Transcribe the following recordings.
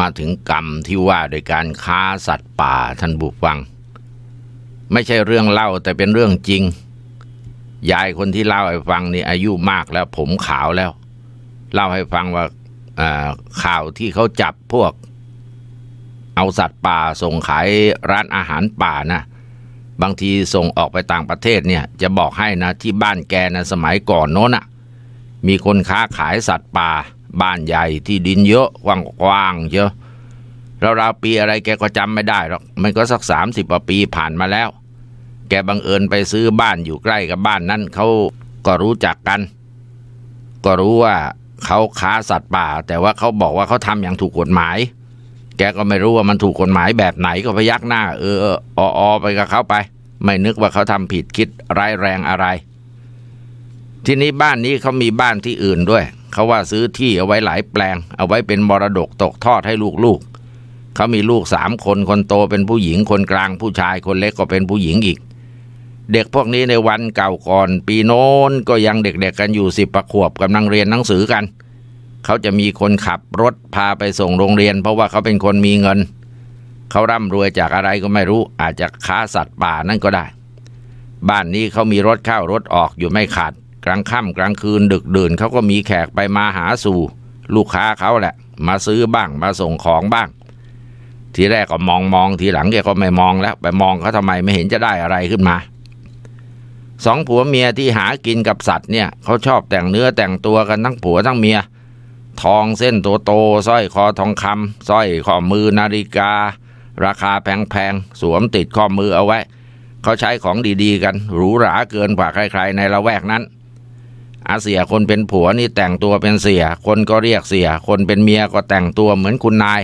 มาถึงกรรมที่ว่าโดยการค้าสัตว์ป่าท่านบุฟัง ไม่ใช่เรื่องเล่าแต่เป็นเรื่องจริง ยายคนที่เล่าให้ฟังนี่อายุมากแล้วผมขาวแล้ว เล่าให้ฟังว่าข่าวที่เขาจับพวก เอาสัตว์ป่าส่งขายร้านอาหารป่านะบางทีส่งออกไปต่างประเทศเนี่ย จะบอกให้นะที่บ้านแกนะสมัยก่อนโน้นอะมีคนค้าขายสัตว์ป่า บ้านใหญ่ที่ดินเยอะกว้างๆเยอะราวๆปีอะไรแกก็จำไม่ได้หรอกมันก็สักสามสิบปีผ่านมาแล้ว แกบังเอิญไปซื้อบ้านอยู่ใกล้กับบ้านนั้นเขาก็รู้จักกัน ก็รู้ว่าเขาค้าสัตว์ป่า แต่ว่าเขาบอกว่าเขาทำอย่างถูกกฎหมาย แกก็ไม่รู้ว่ามันถูกกฎหมายแบบไหนก็พยักหน้า เอออออไปกับเขาไป ไม่นึกว่าเขาทำผิดคิดร้ายแรงอะไร ทีนี้บ้านนี้เขามีบ้านที่อื่นด้วย เขาว่าซื้อที่เอาไว้หลายแปลง เอาไว้เป็นมรดกตกทอดให้ลูกๆเขามีลูกสามคนคนโตเป็นผู้หญิงคนกลางผู้ชายคนเล็กก็เป็นผู้หญิงอีก เด็กพวกนี้ในวันเก่าก่อน ปีโน้นก็ยังเด็กๆกันอยู่สิบประขวบกำลังเรียนหนังสือกัน เขาจะมีคนขับรถพาไปส่งโรงเรียน เพราะว่าเขาเป็นคนมีเงิน เขาร่ำรวยจากอะไรก็ไม่รู้ อาจจะค้าสัตว์ป่านั่นก็ได้ บ้านนี้เขามีรถเข้ารถออกอยู่ไม่ขาด กลางค่ำกลางคืนดึกดื่นเขาก็มีแขกไปมาหาสู่ ลูกค้าเขาแหละ มาซื้อบ้างมาส่งของบ้าง ทีแรกก็มองมองทีหลังแกก็ไม่มองแล้ว ไปมองเขาทำไมไม่เห็นจะได้อะไรขึ้นมาสองผัวเมียที่หากินกับสัตว์เนี่ยเขาชอบแต่งเนื้อแต่งตัวกันทั้งผัวทั้งเมีย ทองเส้นโตโตสร้อยคอทองคำสร้อยข้อมือนาฬิกา ราคาแพงๆ สวมติดข้อมือเอาไว้ เขาใช้ของดีๆกัน หรูหราเกินกว่าใครๆในละแวกนั้น อาเสียคนเป็นผัวนี่แต่งตัวเป็นเสีย คนก็เรียกเสีย คนเป็นเมียก็แต่งตัวเหมือนคุณนาย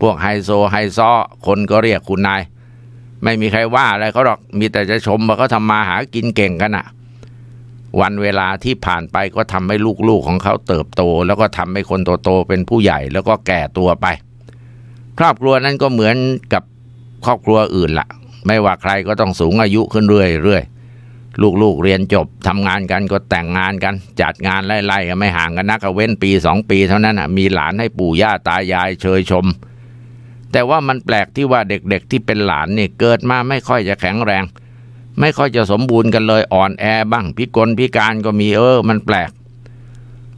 พวกไฮโซไฮซ้อคนก็เรียกคุณนาย ไม่มีใครว่าอะไรเขาหรอก มีแต่จะชมว่าเขาทำมาหากินเก่งกันอะวันเวลาที่ผ่านไปก็ทำให้ลูกๆของเขาเติบโต แล้วก็ทำให้คนโตๆเป็นผู้ใหญ่แล้วก็แก่ตัวไป ครอบครัวนั้นก็เหมือนกับครอบครัวอื่นละไม่ว่าใครก็ต้องสูงอายุขึ้นเรื่อยๆ ลูกๆเรียนจบทำงานกันก็แต่งงานกัน จัดงานไล่ๆกันไม่ห่างกันนักเว้นปีสองปีเท่านั้นมีหลานให้ปู่ย่าตายายเชยชม แต่ว่ามันแปลกที่ว่าเด็กๆที่เป็นหลานนี่เกิดมาไม่ค่อยจะแข็งแรง ไม่ค่อยจะสมบูรณ์กันเลยอ่อนแอบ้างพิกลพิการก็มีเออ มันแปลก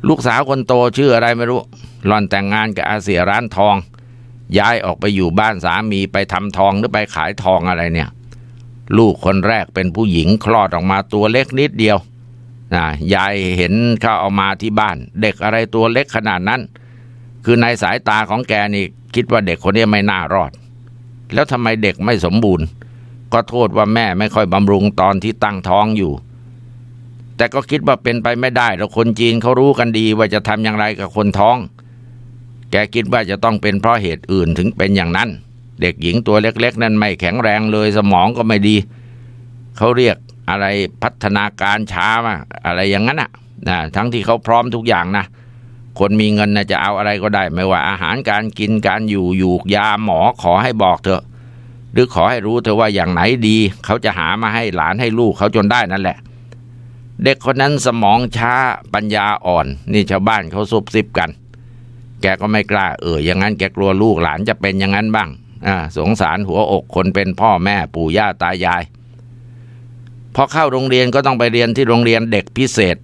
ลูกสาวคนโตชื่ออะไรไม่รู้หล่อนแต่งงานกับอาเสียร้านทอง ย้ายออกไปอยู่บ้านสามีไปทำทองหรือไปขายทองอะไรเนี่ย ลูกคนแรกเป็นผู้หญิงคลอดออกมาตัวเล็กนิดเดียวนะยายเห็นเขาเอามาที่บ้าน เด็กอะไรตัวเล็กขนาดนั้น คือในสายตาของแกนี่คิดว่าเด็กคนนี้ไม่น่ารอด แล้วทำไมเด็กไม่สมบูรณ์ ก็โทษว่าแม่ไม่ค่อยบำรุงตอนที่ตั้งท้องอยู่ แต่ก็คิดว่าเป็นไปไม่ได้แล้วคนจีนเขารู้กันดีว่าจะทำอย่างไรกับคนท้อง แกคิดว่าจะต้องเป็นเพราะเหตุอื่นถึงเป็นอย่างนั้น เด็กหญิงตัวเล็ก ๆ นั้นไม่แข็งแรงเลยสมองก็ไม่ดี เขาเรียกอะไรพัฒนาการช้ามาอะไรอย่างนั้นอะนะทั้งที่เขาพร้อมทุกอย่างนะคนมีเงินนะจะเอาอะไรก็ได้ ไม่ว่าอาหารการกินการอยู่อยู่ยาหมอขอให้บอกเถอะ หรือขอให้รู้เธอว่าอย่างไหนดี เขาจะหามาให้หลานให้ลูกเขาจนได้นั่นแหละ เด็กคนนั้นสมองช้าปัญญาอ่อน นี่ชาวบ้านเขาซุบซิบกัน แกก็ไม่กล้าเอออย่างนั้นแกกลัวลูกหลานจะเป็นอย่างนั้นบ้าง สงสารหัวอกคนเป็นพ่อแม่ปู่ย่าตายาย พอเข้าโรงเรียนก็ต้องไปเรียนที่โรงเรียนเด็กพิเศษ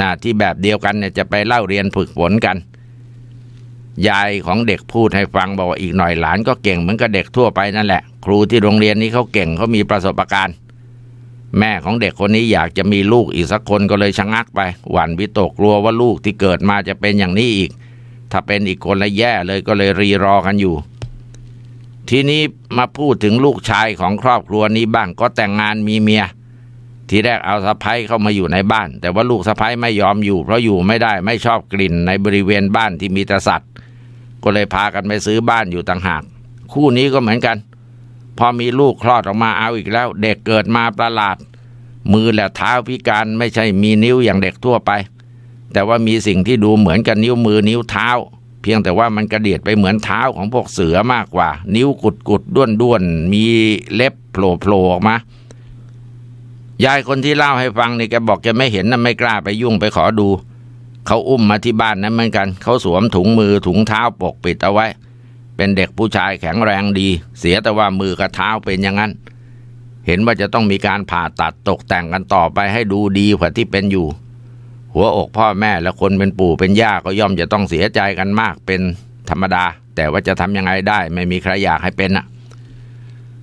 อ่าที่แบบเดียวกันเนี่ยจะไปเล่าเรียนฝึกฝนกัน ยายของเด็กพูดให้ฟังบอกว่าอีกหน่อยหลานก็เก่งเหมือนกับเด็กทั่วไปนั่นแหละ ครูที่โรงเรียนนี้เขาเก่งเขามีประสบการณ์แม่ของเด็กคนนี้อยากจะมีลูกอีกสักคนก็เลยชะงักไป หวั่นวิตกกลัวว่าลูกที่เกิดมาจะเป็นอย่างนี้อีก ถ้าเป็นอีกคนละแย่เลยก็เลยรีรอกันอยู่ ทีนี้มาพูดถึงลูกชายของครอบครัวนี้บ้างก็แต่งงานมีเมีย ทีแรกเอาสะพ้ยเข้ามาอยู่ในบ้าน แต่ว่าลูกสะพ้ยไม่ยอมอยู่ เพราะอยู่ไม่ได้ไม่ชอบกลิ่นในบริเวณบ้านที่มีต่สัตว์ก็เลยพากันไปซื้อบ้านอยู่ต่างหาก คู่นี้ก็เหมือนกัน พอมีลูกคลอดออกมาเอาอีกแล้ว เด็กเกิดมาประหลาด มือและเท้าพิการไม่ใช่มีนิ้วอย่างเด็กทั่วไป แต่ว่ามีสิ่งที่ดูเหมือนกับนิ้วมือนิ้วเท้า พียงแต่ว่ามันกระเดียดไปเหมือนเท้าของพวกเสือมากกว่า นิ้วกุดกุดด้วนด้วนมีเล็บโผล่โผล่ออกมายายคนที่เล่าให้ฟังนี่แกบอกแกไม่เห็นนะไม่กล้าไปยุ่งไปขอดู เขาอุ้มมาที่บ้านนั้นเหมือนกันเขาสวมถุงมือถุงเท้าปกปิดเอาไว้ เป็นเด็กผู้ชายแข็งแรงดี เสียแต่ว่ามือกับเท้าเป็นอย่างนั้น เห็นว่าจะต้องมีการผ่าตัดตกแต่งกันต่อไปให้ดูดีกว่าที่เป็นอยู่ หัวอกพ่อแม่และคนเป็นปู่เป็นย่าก็ย่อมจะต้องเสียใจกันมากเป็นธรรมดา แต่ว่าจะทำยังไงได้ ไม่มีใครอยากให้เป็นอะ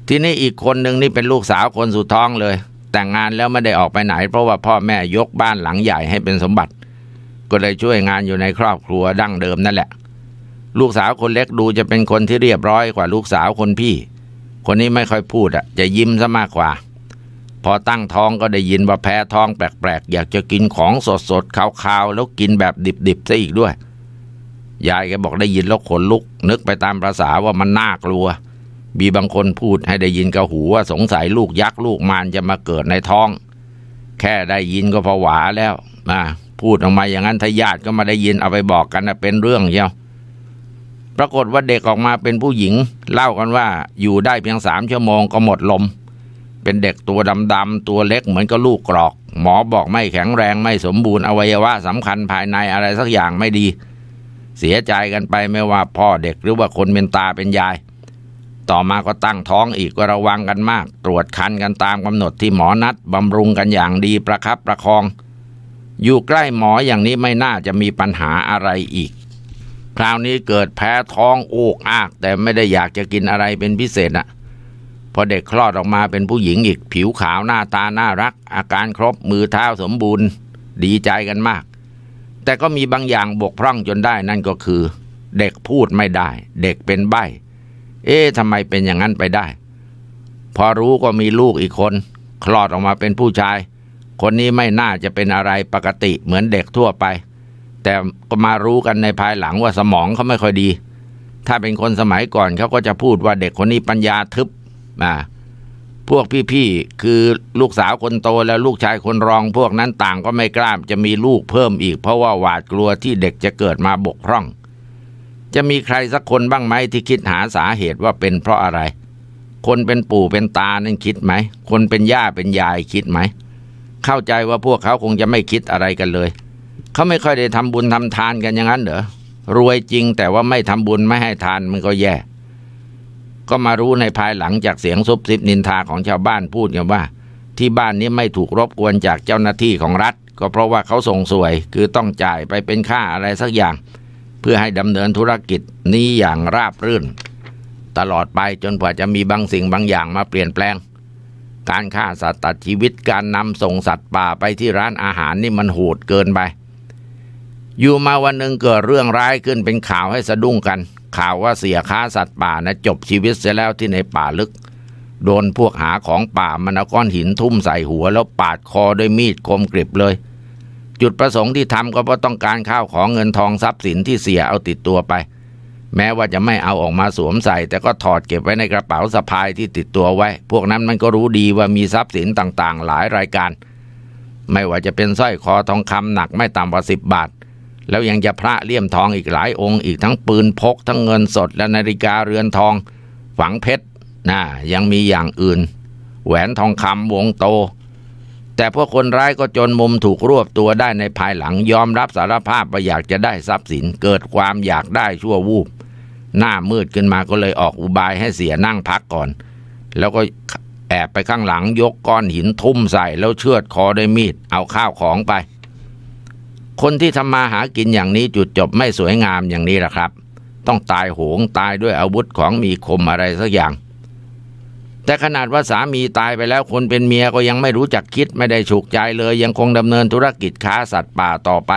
ทีนี้อีกคนหนึ่งนี่เป็นลูกสาวคนสุดท้องเลย แต่งงานแล้วไม่ได้ออกไปไหน เพราะว่าพ่อแม่ยกบ้านหลังใหญ่ให้เป็นสมบัติ ก็เลยช่วยงานอยู่ในครอบครัวดั้งเดิมนั่นแหละ ลูกสาวคนเล็กดูจะเป็นคนที่เรียบร้อยกว่าลูกสาวคนพี่ คนนี้ไม่ค่อยพูดอะจะยิ้มซะมากกว่า พอตั้งท้องก็ได้ยินว่าแพ้ท้องแปลกๆ อยากจะกินของสดๆขาวๆ แล้วกินแบบดิบๆซะอีกด้วย ยายแกบอกได้ยินแล้วขนลุก นึกไปตามภาษาว่ามันน่ากลัว มีบางคนพูดให้ได้ยินกับหูว่าสงสัยลูกยักษ์ลูกมารจะมาเกิดในท้อง แค่ได้ยินก็ผวาแล้วนะพูดออกมาอย่างนั้นถ้าญาติก็มาได้ยินเอาไปบอกกันนะเป็นเรื่องเชียวปรากฏว่าเด็กออกมาเป็นผู้หญิง เล่ากันว่าอยู่ได้เพียงสามชั่วโมงก็หมดลม เป็นเด็กตัวดำๆตัวเล็กเหมือนกับลูกกรอก หมอบอกไม่แข็งแรงไม่สมบูรณ์อวัยวะสำคัญภายในอะไรสักอย่างไม่ดี เสียใจกันไปไม่ว่าพ่อเด็กหรือว่าคนเป็นตาเป็นยาย ต่อมาก็ตั้งท้องอีกก็ระวังกันมาก ตรวจคันกันตามกำหนดที่หมอนัดบำรุงกันอย่างดีประครับประคอง อยู่ใกล้หมออย่างนี้ไม่น่าจะมีปัญหาอะไรอีกคราวนี้เกิดแพ้ท้องโอกอาก แต่ไม่ได้อยากจะกินอะไรเป็นพิเศษอะ พอเด็กคลอดออกมาเป็นผู้หญิงอีกผิวขาวหน้าตาน่ารัก อาการครบมือเท้าสมบูรณ์ ดีใจกันมาก แต่ก็มีบางอย่างบกพร่องจนได้นั่นก็คือ เด็กพูดไม่ได้ เด็กเป็นใบ้ เอ๊ะทำไมเป็นอย่างนั้นไปได้ พอรู้ก็มีลูกอีกคน คลอดออกมาเป็นผู้ชาย คนนี้ไม่น่าจะเป็นอะไรปกติเหมือนเด็กทั่วไป แต่ก็มารู้กันในภายหลังว่าสมองเขาไม่ค่อยดี ถ้าเป็นคนสมัยก่อนเขาก็จะพูดว่าเด็กคนนี้ปัญญาทึบ อ่าพวกพี่ๆคือลูกสาวคนโตและลูกชายคนรอง พวกนั้นต่างก็ไม่กล้าจะมีลูกเพิ่มอีก เพราะว่าหวาดกลัวที่เด็กจะเกิดมาบกพร่อง จะมีใครสักคนบ้างไหมที่คิดหาสาเหตุว่าเป็นเพราะอะไร คนเป็นปู่เป็นตานั่นคิดไหม คนเป็นย่าเป็นยายคิดไหม เข้าใจว่าพวกเขาคงจะไม่คิดอะไรกันเลย เขาไม่ค่อยได้ทำบุญทำทานกันอย่างนั้นเหรอรวยจริงแต่ว่าไม่ทำบุญไม่ให้ทานมันก็แย่ ก็มารู้ในภายหลังจากเสียงซุบซิบนินทาของชาวบ้านพูดกันว่า ที่บ้านนี้ไม่ถูกรบกวนจากเจ้าหน้าที่ของรัฐ ก็เพราะว่าเขาส่งสวย คือต้องจ่ายไปเป็นค่าอะไรสักอย่าง เพื่อให้ดำเนินธุรกิจนี้อย่างราบรื่น ตลอดไปจนกว่าจะมีบางสิ่งบางอย่างมาเปลี่ยนแปลง การฆ่าสัตว์ตัดชีวิตการนำส่งสัตว์ป่าไปที่ร้านอาหารนี่มันโหดเกินไปอยู่มาวันหนึ่งเกิดเรื่องร้ายขึ้นเป็นข่าวให้สะดุ้งกัน ข่าวว่าเสียค้าสัตว์ป่านะจบชีวิตเสียแล้วที่ในป่าลึก โดนพวกหาของป่ามันเอาก้อนหินทุ่มใส่หัว แล้วปาดคอด้วยมีดคมกริบเลย จุดประสงค์ที่ทำก็เพราะต้องการข้าวของเงินทองทรัพย์สินที่เสียเอาติดตัวไป แม้ว่าจะไม่เอาออกมาสวมใส่ แต่ก็ถอดเก็บไว้ในกระเป๋าสะพายที่ติดตัวไว้ พวกนั้นมันก็รู้ดีว่ามีทรัพย์สินต่างๆ หลายรายการ ไม่ว่าจะเป็นสร้อยคอทองคำหนักไม่ต่ำกว่าสิบบาท แล้วยังจะพระเลี่ยมทองอีกหลายองค์อีกทั้งปืนพกทั้งเงินสดและนาฬิกาเรือนทอง ฝังเพชรนะยังมีอย่างอื่น แหวนทองคำวงโต แต่พวกคนร้ายก็จนมุมถูกรวบตัวได้ในภายหลังยอมรับสารภาพว่าอยากจะได้ทรัพย์สินเกิดความอยากได้ชั่ววูบหน้ามืดขึ้นมาก็เลยออกอุบายให้เสียนั่งพักก่อน แล้วก็แอบไปข้างหลังยกก้อนหินทุ่มใส่แล้วเชือดคอด้วยมีดเอาข้าวของไป คนที่ทำมาหากินอย่างนี้จุดจบไม่สวยงามอย่างนี้แหละครับ ต้องตายโหงตายด้วยอาวุธของมีคมอะไรสักอย่าง แต่ขนาดว่าสามีตายไปแล้วคนเป็นเมียก็ยังไม่รู้จักคิดไม่ได้ฉุกใจเลย ยังคงดำเนินธุรกิจค้าสัตว์ป่าต่อไป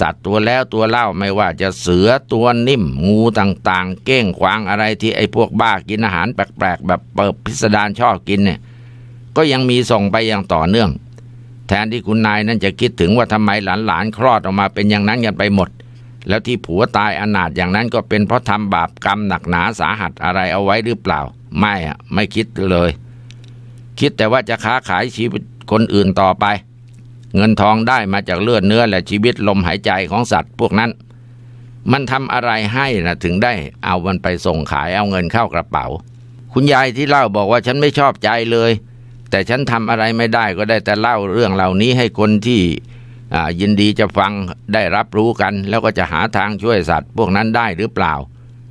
สัตว์ตัวแล้วตัวเล่าไม่ว่าจะเสือตัวนิ่มงูต่างๆ เก้งควางอะไรที่ไอ้พวกบ้ากินอาหารแปลกๆ แบบเปิบพิสดารชอบกินเนี่ยก็ยังมีส่งไปอย่างต่อเนื่อง แทนที่คุณนายนั้นจะคิดถึงว่าทำไมหลานๆคลอดออกมาเป็นอย่างนั้นกันไปหมด แล้วที่ผัวตายอนาถอย่างนั้นก็เป็นเพราะทำบาปกรรมหนักหนาสาหัสอะไรเอาไว้หรือเปล่า ไม่อะไม่คิดเลย คิดแต่ว่าจะค้าขายชีวิตคนอื่นต่อไป เงินทองได้มาจากเลือดเนื้อและชีวิตลมหายใจของสัตว์พวกนั้น มันทำอะไรให้นะถึงได้เอามันไปส่งขายเอาเงินเข้ากระเป๋า คุณยายที่เล่าบอกว่าฉันไม่ชอบใจเลย แต่ฉันทำอะไรไม่ได้ก็ได้แต่เล่าเรื่องเหล่านี้ให้คนที่ยินดีจะฟังได้รับรู้กัน แล้วก็จะหาทางช่วยสัตว์พวกนั้นได้หรือเปล่า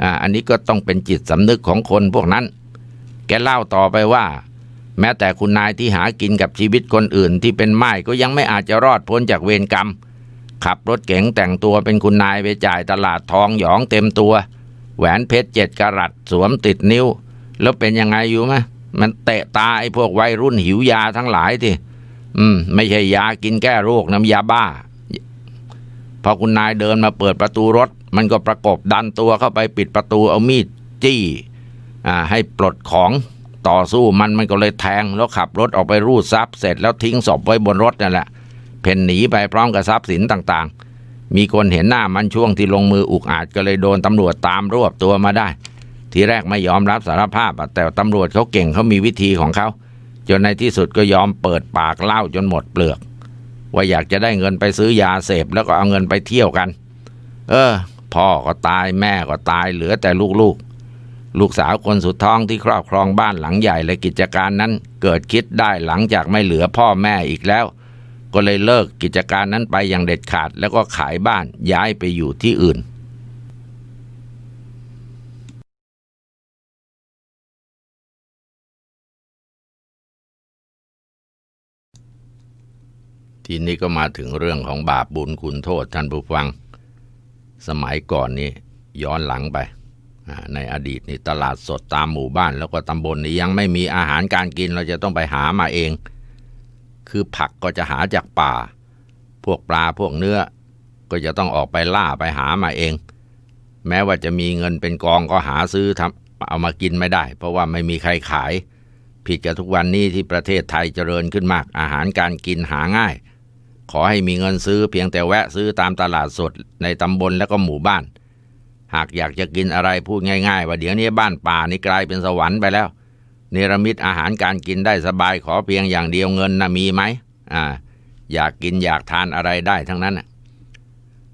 อ่าอันนี้ก็ต้องเป็นจิตสำนึกของคนพวกนั้น แกเล่าต่อไปว่า แม้แต่คุณนายที่หากินกับชีวิตคนอื่นที่เป็นไม้ก็ยังไม่อาจจะรอดพ้นจากเวรกรรม ขับรถเก๋งแต่งตัวเป็นคุณนายไปจ่ายตลาดทองหยองเต็มตัว แหวนเพชรเจ็ดกรัตสวมติดนิ้ว แล้วเป็นยังไงอยู่ไหม มันเตะตาไอ้พวกวัยรุ่นหิวยาทั้งหลายที่อืม ไม่ใช่ยากินแก้โรคน้ำยาบ้า พอคุณนายเดินมาเปิดประตูรถ มันก็ประกบดันตัวเข้าไปปิดประตูเอามีดจี้อ่าให้ปลดของต่อสู้มันมันก็เลยแทงแล้วขับรถออกไปรูดทรัพย์เสร็จแล้วทิ้งศพไว้บนรถนั่นแหละ เพ่นหนีไปพร้อมกับทรัพย์สินต่างๆ มีคนเห็นหน้ามันช่วงที่ลงมืออุกอาจก็เลยโดนตำรวจตามรวบตัวมาได้ ทีแรกไม่ยอมรับสารภาพแต่ตำรวจเขาเก่งเขามีวิธีของเขาจนในที่สุดก็ยอมเปิดปากเล่าจนหมดเปลือก ว่าอยากจะได้เงินไปซื้อยาเสพแล้วก็เอาเงินไปเที่ยวกัน เออ พ่อก็ตายแม่ก็ตายเหลือแต่ลูกๆ ลูกสาวคนสุดท้องที่ครอบครองบ้านหลังใหญ่และกิจการนั้น เกิดคิดได้หลังจากไม่เหลือพ่อแม่อีกแล้ว ก็เลยเลิกกิจการนั้นไปอย่างเด็ดขาดแล้วก็ขายบ้านย้ายไปอยู่ที่อื่น ทีนี้ก็มาถึงเรื่องของบาปบุญคุณโทษท่านผู้ฟัง สมัยก่อนนี่ย้อนหลังไป ในอดีตนี่ตลาดสดตามหมู่บ้าน แล้วก็ตำบลนี่ยังไม่มีอาหารการกินเราจะต้องไปหามาเอง คือผักก็จะหาจากป่า พวกปลาพวกเนื้อ ก็จะต้องออกไปล่าไปหามาเอง แม้ว่าจะมีเงินเป็นกองก็หาซื้อทำเอามากินไม่ได้ เพราะว่าไม่มีใครขายผิดกับทุกวันนี้ที่ประเทศไทยเจริญขึ้นมากอาหารการกินหาง่าย ขอให้มีเงินซื้อเพียงแต่แวะซื้อตามตลาดสดในตำบลแล้วก็หมู่บ้าน หากอยากจะกินอะไรพูดง่าย ๆ ว่าเดี๋ยวนี้บ้านป่านี่กลายเป็นสวรรค์ไปแล้ว เนรมิตอาหารการกินได้สบายขอเพียงอย่างเดียวเงินนะมีไหมอ่า อยากกินอยากทานอะไรได้ทั้งนั้น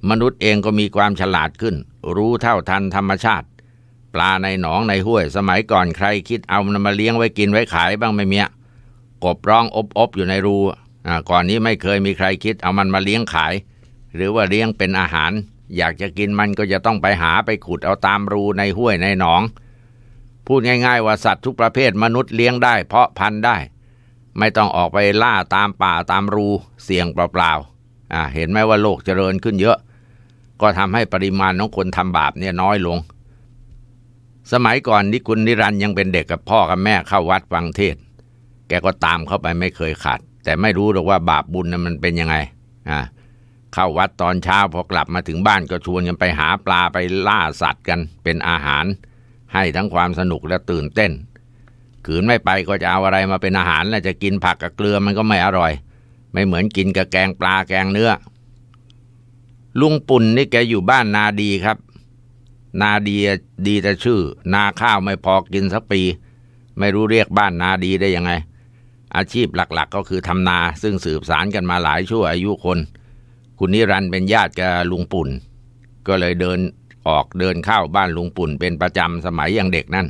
มนุษย์เองก็มีความฉลาดขึ้น รู้เท่าทันธรรมชาติ ปลาในหนองในห้วย สมัยก่อนใครคิดเอามันมาเลี้ยงไว้กินไว้ขายบ้างไม่เมียกบร้องอบออยู่ในรู ก่อนนี้ไม่เคยมีใครคิดเอามันมาเลี้ยงขาย หรือว่าเลี้ยงเป็นอาหาร อยากจะกินมันก็จะต้องไปหาไปขุดเอาตามรูในห้วยในหนอง พูดง่าย ๆ ว่าสัตว์ทุกประเภทมนุษย์เลี้ยงได้ เพาะพันธุ์ได้ ไม่ต้องออกไปล่าตามป่าตามรูเสี่ยงเปล่าๆเห็นไหมว่าโลกเจริญขึ้นเยอะ ก็ทำให้ปริมาณของคนทำบาปเนี่ยน้อยลง สมัยก่อนนี่คุณนิรันยังเป็นเด็กกับพ่อกับแม่เข้าวัดฟังเทศ แกก็ตามเข้าไปไม่เคยขาด แต่ไม่รู้หรอกว่าบาปบุญนั้นมันเป็นยังไงอ่าเข้าวัดตอนเช้าพอกลับมาถึงบ้านก็ชวนกันไปหาปลาไปล่าสัตว์กันเป็นอาหาร ให้ทั้งความสนุกและตื่นเต้นขืนไม่ไปก็จะเอาอะไรมาเป็นอาหารแล้วจะกินผักกับเกลือมันก็ไม่อร่อย ไม่เหมือนกินกับแกงปลาแกงเนื้อ ลุงปุ่นนี่แกอยู่บ้านนาดีครับ นาดีดีแต่ชื่อ นาข้าวไม่พอกินสักปี ไม่รู้เรียกบ้านนาดีได้ยังไง อาชีพหลักๆ ก็คือทำนาซึ่งสืบสารกันมาหลายชั่วอายุคน คุณนิรันด์เป็นญาติกับลุงปุ่น ก็เลยเดินออกเดินเข้าบ้านลุงปุ่น เป็นประจำสมัยยังเด็กนั่น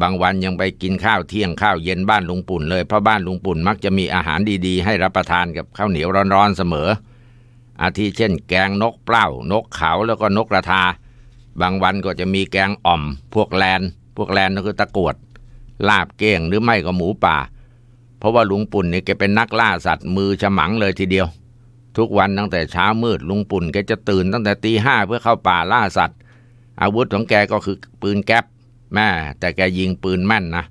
บางวันยังไปกินข้าวเที่ยงข้าวเย็นบ้านลุงปุ่นเลยเพราะบ้านลุงปุ่นมักจะมีอาหารดีๆ ให้รับประทานกับข้าวเหนียวร้อนๆเสมอ อาทิเช่น แกงนกเปล้านกเขาแล้วก็นกกระทา บางวันก็จะมีแกงอ่อม พวกแลนพวกแลนก็คือตะกรวดลาบเก้งหรือไม่ก็หมูป่า ราะว่าลุงปุ่นเนี่ยแกเป็นนักล่าสัตว์มือฉมังเลยทีเดียว ทุกวันตั้งแต่เช้ามืดลุงปุ่นแกจะตื่นตั้งแต่ตีห้าเพื่อเข้าป่าล่าสัตว์ อาวุธของแกก็คือปืนแก๊ปแม่แต่แกยิงปืนแม่นนะ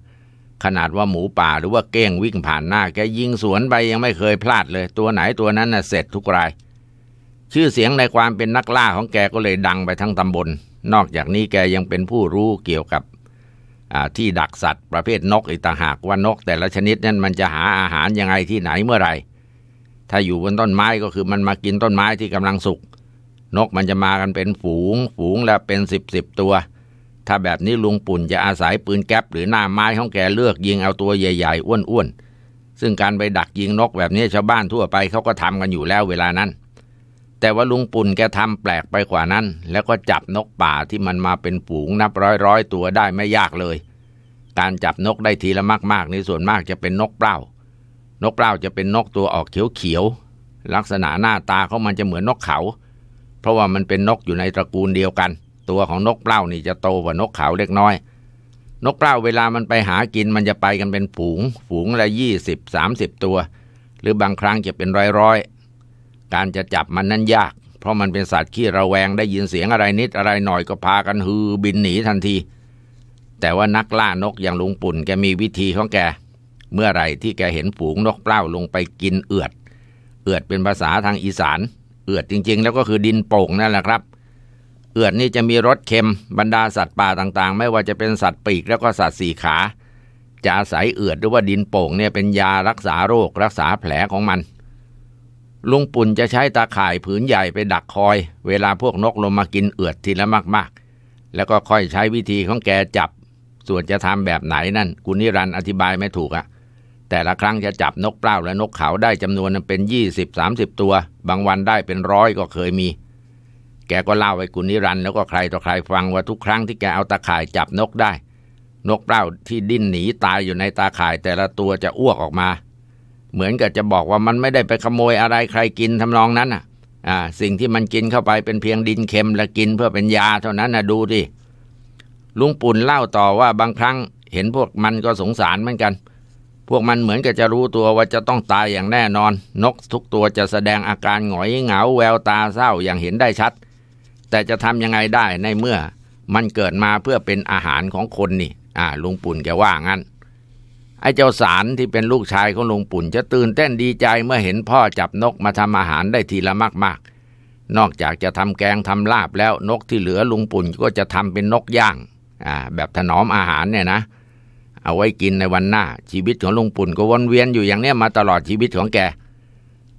ขนาดว่าหมูป่าหรือว่าเก้งวิ่งผ่านหน้า แกยิงสวนไปยังไม่เคยพลาดเลย ตัวไหนตัวนั้นน่ะเสร็จทุกราย ชื่อเสียงในความเป็นนักล่าของแกก็เลยดังไปทั้งตำบลนอกจากนี้แกยังเป็นผู้รู้เกี่ยวกับ ที่ดักสัตว์ประเภทนกอีกต่างหากว่านกแต่ละชนิดนั้นมันจะหาอาหารยังไงที่ไหนเมื่อไหร่ถ้าอยู่บนต้นไม้ก็คือมันมากินต้นไม้ที่กำลังสุก นกมันจะมากันเป็นฝูง ฝูงละเป็นสิบสิบตัว ถ้าแบบนี้ลุงปุ่นจะอาศัยปืนแก๊ปหรือหน้าไม้ของแกเลือกยิงเอาตัวใหญ่ๆอ้วนๆซึ่งการไปดักยิงนกแบบนี้ชาวบ้านทั่วไปเขาก็ทำกันอยู่แล้วเวลานั้น แต่ว่าลุงปุ่นแกทำแปลกไปกว่านั้น แล้วก็จับนกป่าที่มันมาเป็นฝูงนับร้อยร้อยตัวได้ไม่ยากเลย การจับนกได้ทีละมากๆในส่วนมากจะเป็นนกเปล้านกเปล้าจะเป็นนกตัวออกเขียวๆลักษณะหน้าตาเขามันจะเหมือนนกเขา เพราะว่ามันเป็นนกอยู่ในตระกูลเดียวกัน ตัวของนกเปล้านี่จะโตกว่านกเขาเล็กน้อย นกเปล้าเวลามันไปหากินมันจะไปกันเป็นฝูง ฝูงละยี่สิบสามสิบตัว หรือบางครั้งจะเป็นร้อยๆ การจะจับมันนั้นยาก เพราะมันเป็นสัตว์ขี้ระแวงได้ยินเสียงอะไรนิดอะไรหน่อยก็พากันฮือบินหนีทันที แต่ว่านักล่านกอย่างลุงปุ่นแกมีวิธีของแก เมื่อไหร่ที่แกเห็นฝูงนกเปล้าลงไปกินเอือด เอือดเป็นภาษาทางอีสาน เอือดจริง ๆ แล้วก็คือดินโป่งนั่นแหละครับเอือดนี่จะมีรสเค็มบรรดาสัตว์ป่าต่างๆ ไม่ว่าจะเป็นสัตว์ปีกแล้วก็สัตว์สี่ขา จะอาศัยเอือดหรือว่าดินโป่งเนี่ยเป็นยารักษาโรครักษาแผลของมัน ลุงปุ่นจะใช้ตาข่ายผืนใหญ่ไปดักคอย เวลาพวกนกลงมากินเอือดทีละมากๆ แล้วก็ค่อยใช้วิธีของแกจับ ส่วนจะทำแบบไหนนั่นกุนิรันอธิบายไม่ถูกอะแต่ละครั้งจะจับนกเปล้าและนกเขาได้จำนวนเป็น 20-30 ตัว บางวันได้เป็นร้อยก็เคยมี แกก็เล่าให้กุนิรันแล้วก็ใครต่อใครฟังว่าทุกครั้งที่แกเอาตาข่ายจับนกได้ นกเปล้าที่ดิ้นหนีตายอยู่ในตาข่ายแต่ละตัวจะอ้วกออกมา เหมือนกับจะบอกว่ามันไม่ได้ไปขโมยอะไรใครกินทำนองนั้นอะ อ่า สิ่งที่มันกินเข้าไปเป็นเพียงดินเค็มและกินเพื่อเป็นยาเท่านั้นนะดูดิลุงปุ่นเล่าต่อว่าบางครั้งเห็นพวกมันก็สงสารเหมือนกัน พวกมันเหมือนกับจะรู้ตัวว่าจะต้องตายอย่างแน่นอน นกทุกตัวจะแสดงอาการหงอยเหงาแววตาเศร้าอย่างเห็นได้ชัด แต่จะทำยังไงได้ในเมื่อ มันเกิดมาเพื่อเป็นอาหารของคนนี่ อ่าลุงปุ่นแกว่างั้น ไอ้เจ้าสารที่เป็นลูกชายของลุงปุ่นจะตื่นเต้นดีใจเมื่อเห็นพ่อจับนกมาทำอาหารได้ทีละมากๆ นอกจากจะทำแกงทำลาบแล้วนกที่เหลือลุงปุ่นก็จะทำเป็นนกย่างอ่าแบบถนอมอาหารเนี่ยนะ เอาไว้กินในวันหน้า ชีวิตของลุงปุ่นก็วนเวียนอยู่อย่างเนี้ยมาตลอดชีวิตของแก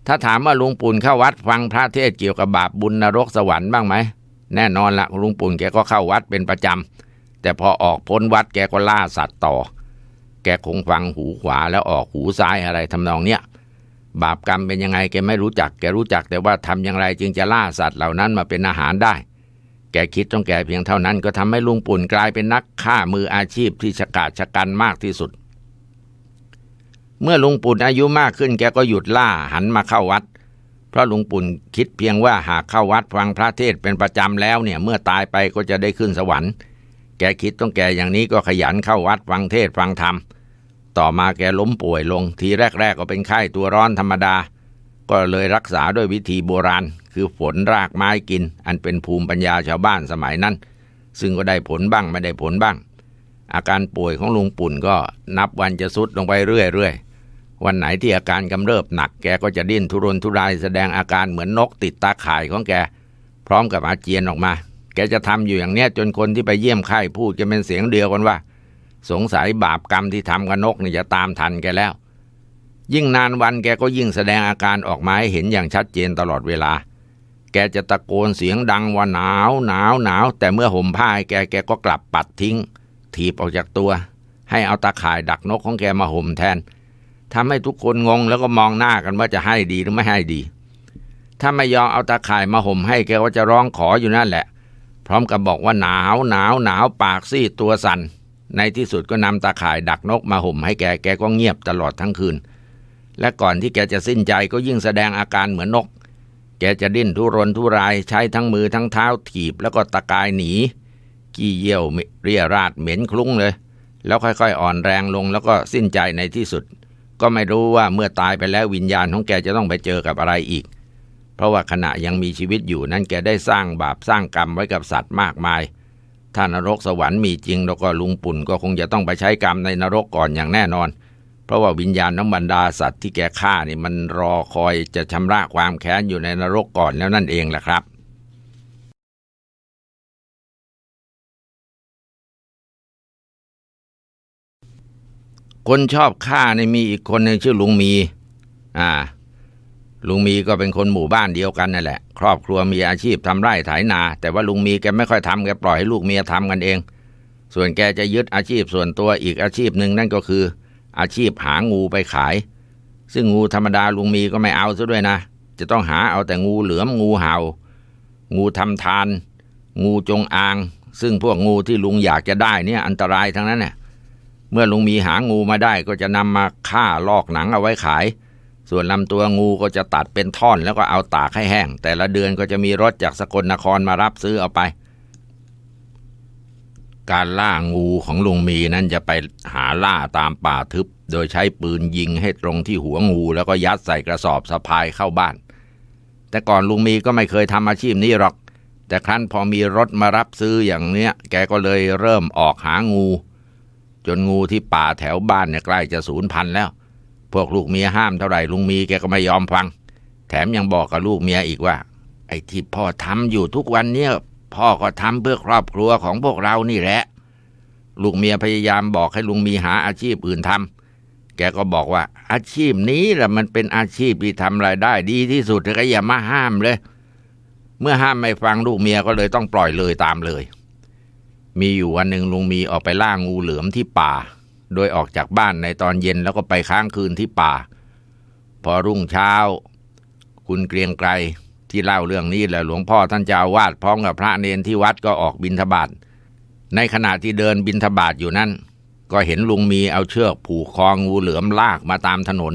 ถ้าถามว่าลุงปุ่นเข้าวัดฟังพระเทศเกี่ยวกับบาปบุญนรกสวรรค์บ้างไหมแน่นอนละลุงปุ่นแกก็เข้าวัดเป็นประจำแต่พอออกพ้นวัดแกก็ล่าสัตว์ต่อ แกคงฟังหูขวาแล้วออกหูซ้ายอะไรทำนองเนี้ยบาปกรรมเป็นยังไงแกไม่รู้จัก แกรู้จักแต่ว่าทำอย่างไรจึงจะล่าสัตว์เหล่านั้นมาเป็นอาหารได้ แกคิดต้องแกเพียงเท่านั้นก็ทำให้ลุงปุ่นกลายเป็นนักฆ่ามืออาชีพที่ฉกาจชะกันมากที่สุด เมื่อลุงปุ่นอายุมากขึ้น แกก็หยุดล่าหันมาเข้าวัด เพราะลุงปุ่นคิดเพียงว่าหากเข้าวัดฟังพระเทศเป็นประจำแล้วเนี่ยเมื่อตายไปก็จะได้ขึ้นสวรรค์ แกคิดต้องแกอย่างนี้ก็ขยันเข้าวัดฟังเทศฟังธรรม ต่อมาแกล้มป่วยลง ทีแรก ๆ ก็เป็นไข้ตัวร้อนธรรมดา ก็เลยรักษาด้วยวิธีโบราณ คือฝนรากไม้กิน อันเป็นภูมิปัญญาชาวบ้านสมัยนั้น ซึ่งก็ได้ผลบ้างไม่ได้ผลบ้าง อาการป่วยของลุงปุ่นก็นับวันจะสุดลงไปเรื่อยๆ วันไหนที่อาการกำเริบหนัก แกก็จะดิ้นทุรนทุรายแสดงอาการเหมือนนกติดตาข่ายของแก พร้อมกับอาเจียนออกมา แกจะทำอยู่อย่างเนี้ยจนคนที่ไปเยี่ยมไข้พูดกันเป็นเสียงเดียวกันว่า สงสัยบาปกรรมที่ทำกับนกนี่จะตามทันแกแล้ว ยิ่งนานวันแกก็ยิ่งแสดงอาการออกมาให้เห็นอย่างชัดเจนตลอดเวลา แกจะตะโกนเสียงดังว่าหนาวหนาวหนาวแต่เมื่อห่มผ้าให้แกแกก็กลับปัดทิ้ง ถีบออกจากตัว ให้เอาตาข่ายดักนกของแกมาห่มแทนทำให้ทุกคนงงแล้วก็มองหน้ากันว่าจะให้ดีหรือไม่ให้ดี ถ้าไม่ยอมเอาตาข่ายมาห่มให้แกก็จะร้องขออยู่นั่นแหละ พร้อมกับบอกว่าหนาวหนาวหนาวปากซีดตัวสัน่นในที่สุดก็นำตาข่ายดักนกมาห่มให้แกแกก็เงียบตลอดทั้งคืน และก่อนที่แกจะสิ้นใจก็ยิ่งแสดงอาการเหมือนนก แกจะดิ้นทุรนทุรายใช้ทั้งมือทั้งเท้าถีบแล้วก็ตะกายหนี กี้เยี่ยวเรียราดเหม็นคลุ้งเลย แล้วค่อยๆ อ่อนแรงลงแล้วก็สิ้นใจในที่สุด ก็ไม่รู้ว่าเมื่อตายไปแล้ววิญญาณของแกจะต้องไปเจอกับอะไรอีก เพราะว่าขณะยังมีชีวิตอยู่นั้นแกได้สร้างบาปสร้างกรรมไว้กับสัตว์มากมาย ถ้านรกสวรรค์มีจริงแล้วก็ลุงปุ่นก็คงจะต้องไปใช้กรรมในนรกก่อนอย่างแน่นอน เพราะว่าวิญญาณน้ำบรรดาสัตว์ที่แกฆ่านี่มันรอคอยจะชำระความแค้นอยู่ในนรกก่อนแล้วนั่นเองแหละครับคนชอบฆ่านี่มีอีกคนหนึ่งชื่อลุงมี อ่า ลุงมีก็เป็นคนหมู่บ้านเดียวกันนั่นแหละ ครอบครัวมีอาชีพทำไร่ไถนา แต่ว่าลุงมีแกไม่ค่อยทำแกปล่อยให้ลูกเมียทำกันเอง ส่วนแกจะยึดอาชีพส่วนตัวอีกอาชีพหนึ่งนั่นก็คือ อาชีพหางูไปขาย ซึ่งงูธรรมดาลุงมีก็ไม่เอาซะด้วยนะ จะต้องหาเอาแต่งูเหลือมงูเห่า งูทำทาน งูจงอาง ซึ่งพวกงูที่ลุงอยากจะได้เนี่ยอันตรายทั้งนั้นเนี่ยเมื่อลุงมีหางูมาได้ก็จะนำมาฆ่าลอกหนังเอาไว้ขาย ส่วนลำตัวงูก็จะตัดเป็นท่อนแล้วก็เอาตากให้แห้ง แต่ละเดือนก็จะมีรถจากสกลนครมารับซื้อเอาไป การล่างูของลุงมีนั้นจะไปหาล่าตามป่าทึบ โดยใช้ปืนยิงให้ตรงที่หัวงูแล้วก็ยัดใส่กระสอบสะพายเข้าบ้าน แต่ก่อนลุงมีก็ไม่เคยทำอาชีพนี้หรอก แต่ครั้นพอมีรถมารับซื้ออย่างเนี้ย แกก็เลยเริ่มออกหางู จนงูที่ป่าแถวบ้านเนี่ยใกล้จะสูญพันธุ์แล้ว พวกลูกเมียห้ามเท่าไหร่ลุงมีแกก็ไม่ยอมฟัง แถมยังบอกกับลูกเมียอีกว่า ไอ้ที่พ่อทำอยู่ทุกวันเนี่ยพ่อก็ทำเพื่อครอบครัวของพวกเรานี่แหละ ลูกเมียพยายามบอกให้ลุงมีหาอาชีพอื่นทำแกก็บอกว่า อาชีพนี้แหละมันเป็นอาชีพที่ทำรายได้ดีที่สุดแต่ก็อย่ามาห้ามเลย เมื่อห้ามไม่ฟังลูกเมียก็เลยต้องปล่อยเลยตามเลย มีอยู่วันหนึ่งลุงมีออกไปล่างูเหลือมที่ป่า โดยออกจากบ้านในตอนเย็นแล้วก็ไปค้างคืนที่ป่า พอรุ่งเช้า คุณเกรียงไกรที่เล่าเรื่องนี้แหละหลวงพ่อท่านเจ้าวาดพร้อมกับพระเนนที่วัดก็ออกบิณฑบาตในขณะที่เดินบิณฑบาตอยู่นั้น ก็เห็นลุงมีเอาเชือกผูกคองูเหลือมลากมาตามถนน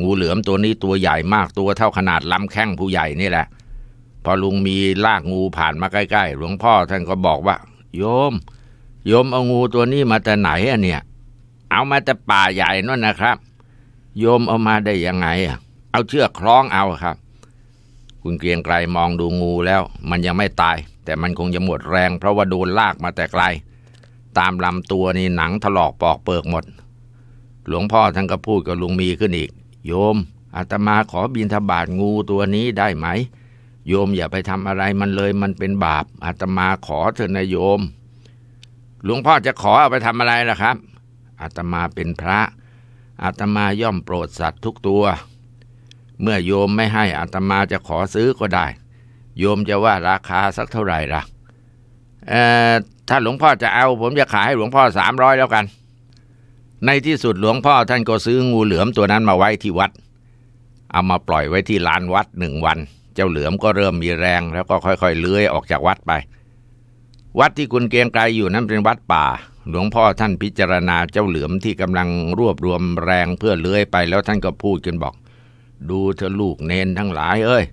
งูเหลือมตัวนี้ตัวใหญ่มากตัวเท่าขนาดลำแข้งผู้ใหญ่นี่แหละ พอลุงมีลากงูผ่านมาใกล้ๆ หลวงพ่อท่านก็บอกว่า โยม โยมเอางูตัวนี้มาแต่ไหนอะเนี่ย เอามาแต่ป่าใหญ่นั่นนะครับ โยมเอามาได้ยังไงอะเอาเชือกคล้องเอาครับ คุณเกรียงไกรมองดูงูแล้ว มันยังไม่ตาย แต่มันคงจะหมดแรง เพราะว่าโดนลากมาแต่ไกล ตามลำตัวนี่หนังถลอกปอกเปิกหมด หลวงพ่อท่านก็พูดกับลุงมีขึ้นอีก โยมอาตมาขอบินทบาทงูตัวนี้ได้ไหม โยมอย่าไปทำอะไรมันเลยมันเป็นบาปอาตมาขอเถอะนะโยมหลวงพ่อจะขอเอาไปทำอะไรล่ะครับ อาตมาเป็นพระ อาตมาย่อมโปรดสัตว์ทุกตัว เมื่อโยมไม่ให้อาตมาจะขอซื้อก็ได้ โยมจะว่าราคาสักเท่าไหร่ล่ะเอ่อถ้าหลวงพ่อจะเอา ผมจะขายให้หลวงพ่อสามร้อยแล้วกัน ในที่สุดหลวงพ่อท่านก็ซื้องูเหลือมตัวนั้นมาไว้ที่วัด เอามาปล่อยไว้ที่ลานวัดหนึ่งวัน เจ้าเหลือมก็เริ่มมีแรง แล้วก็ค่อยๆเลื้อยออกจากวัดไป วัดที่คุณเกียงไกรอยู่นั้นเป็นวัดป่าหลวงพ่อท่านพิจารณาเจ้าเหลือมที่กำลังรวบรวมแรงเพื่อเลื้อยไปแล้วท่านก็พูดกันบอก ดูเธอลูกเนนทั้งหลาย เอ้ย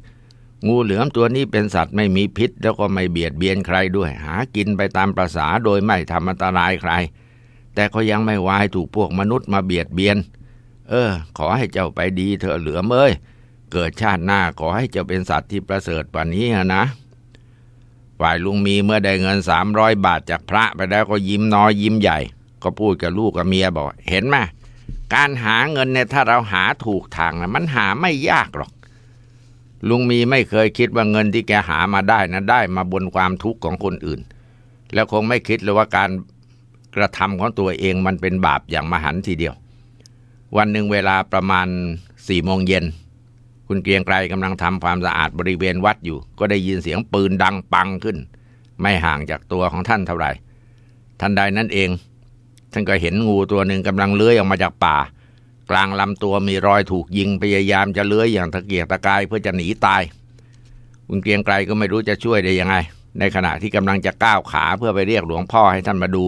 งูเหลือมตัวนี้เป็นสัตว์ไม่มีพิษ แล้วก็ไม่เบียดเบียนใครด้วย หากินไปตามประษาโดยไม่ทำอันตรายใคร แต่ก็ยังไม่วายถูกพวกมนุษย์มาเบียดเบียน เออ ขอให้เจ้าไปดีเถอเหลือมเอ้ยเกิดชาติหน้าขอให้เจ้าเป็นสัตว์ที่ประเสริฐกว่านี้นะ ฝ่ายลุงมีเมื่อได้เงินสามร้อยบาทจากพระไปแล้วก็ยิ้มน้อยยิ้มใหญ่ ก็พูดกับลูกกับเมียบอก เห็นไหมการหาเงินเนี่ยถ้าเราหาถูกทางนะมันหาไม่ยากหรอก ลุงมีไม่เคยคิดว่าเงินที่แกหามาได้นะได้มาบนความทุกข์ของคนอื่น แล้วคงไม่คิดเลยว่าการกระทำของตัวเองมันเป็นบาปอย่างมหันต์ทีเดียว วันหนึ่งเวลาประมาณสี่โมงเย็น คุณเกรียงไกรกำลังทำความสะอาดบริเวณวัดอยู่ ก็ได้ยินเสียงปืนดังปังขึ้น ไม่ห่างจากตัวของท่านเท่าไหร่ทันใดนั้นเอง ท่านก็เห็นงูตัวหนึ่งกำลังเลื้อยออกมาจากป่า กลางลำตัวมีรอยถูกยิงพยายามจะเลื้อยอย่างตะเกียกตะกายเพื่อจะหนีตาย คุณเกรียงไกรก็ไม่รู้จะช่วยได้ยังไง ในขณะที่กำลังจะก้าวขาเพื่อไปเรียกหลวงพ่อให้ท่านมาดู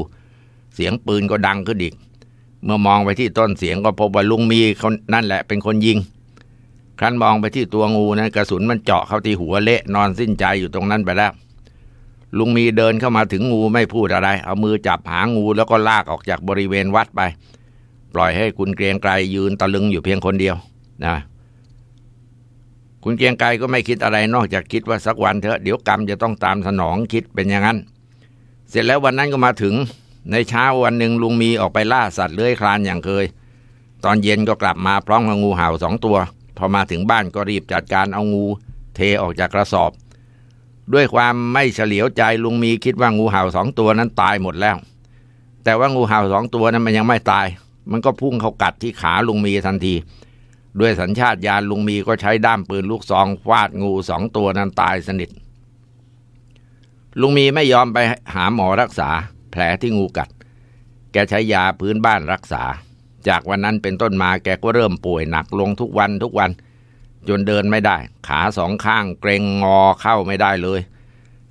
เสียงปืนก็ดังขึ้นอีก เมื่อมองไปที่ต้นเสียงก็พบว่าลุงมีคนนั่นแหละเป็นคนยิง ครั้นมองไปที่ตัวงูนั้นกระสุนมันเจาะเข้าที่หัวเละนอนสิ้นใจอยู่ตรงนั้นไปแล้ว ลุงมีเดินเข้ามาถึงงูไม่พูดอะไร เอามือจับหางงูแล้วก็ลากออกจากบริเวณวัดไป ปล่อยให้คุณเกรียงไกรยืนตะลึงอยู่เพียงคนเดียวนะคุณเกรียงไกรก็ไม่คิดอะไรนอกจากคิดว่าสักวันเถอะเดี๋ยวกรรมจะต้องตามสนองคิดเป็นอย่างนั้น เสร็จแล้ววันนั้นก็มาถึงในเช้าวันหนึ่งลุงมีออกไปล่าสัตว์เลื้อยคลานอย่างเคย ตอนเย็นก็กลับมาพร้อมกับงูเห่าสองตัว พอมาถึงบ้านก็รีบจัดการเอางู เทออกจากกระสอบ ด้วยความไม่เฉลียวใจลุงมีคิดว่างูเห่าสองตัวนั้นตายหมดแล้ว แต่ว่างูเห่าสองตัวนั้นมันยังไม่ตาย มันก็พุ่งเข้ากัดที่ขาลุงมีทันที ด้วยสัญชาตญาณลุงมีก็ใช้ด้ามปืนลูกซองฟาดงูสองตัวนั้นตายสนิทลุงมีไม่ยอมไปหาหมอรักษา แผลที่งูกัด แกใช้ยาพื้นบ้านรักษา จากวันนั้นเป็นต้นมาแกก็เริ่มป่วยหนักลงทุกวันทุกวัน จนเดินไม่ได้ ขาสองข้างเกรงงอเข้าไม่ได้เลย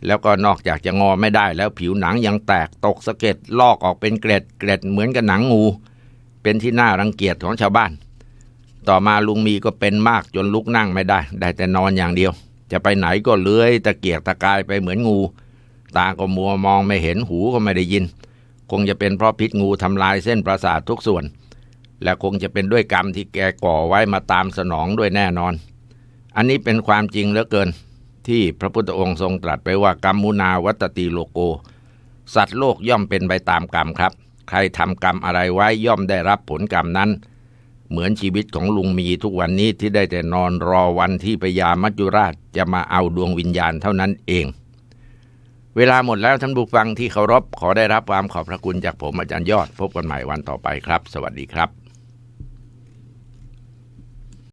แล้วก็นอกจากจะงอไม่ได้แล้วผิวหนังยังแตกตกสะเก็ดลอกออกเป็นเกล็ดเกล็ดเหมือนกับหนังงู เป็นที่น่ารังเกียจของชาวบ้าน ต่อมาลุงมีก็เป็นมากจนลุกนั่งไม่ได้ ได้แต่นอนอย่างเดียว จะไปไหนก็เลื้อยตะเกียกตะกายไปเหมือนงู ตาก็มัวมองไม่เห็นหูก็ไม่ได้ยิน คงจะเป็นเพราะพิษงูทำลายเส้นประสาททุกส่วน และคงจะเป็นด้วยกรรมที่แกก่อไว้มาตามสนองด้วยแน่นอน อันนี้เป็นความจริงเหลือเกิน ที่พระพุทธองค์ทรงตรัสไปว่ากรรมมุนาวัตติโลโก สัตว์โลกย่อมเป็นไปตามกรรมครับ ใครทำกรรมอะไรไว้ย่อมได้รับผลกรรมนั้น เหมือนชีวิตของลุงมีทุกวันนี้ที่ได้แต่นอนรอวันที่พญามัจจุราชจะมาเอาดวงวิญญาณเท่านั้นเองเวลาหมดแล้วท่านผู้ฟังที่เคารพขอได้รับความขอบพระคุณจากผมอาจารย์ยอด พบกันใหม่วันต่อไปครับ สวัสดีครับ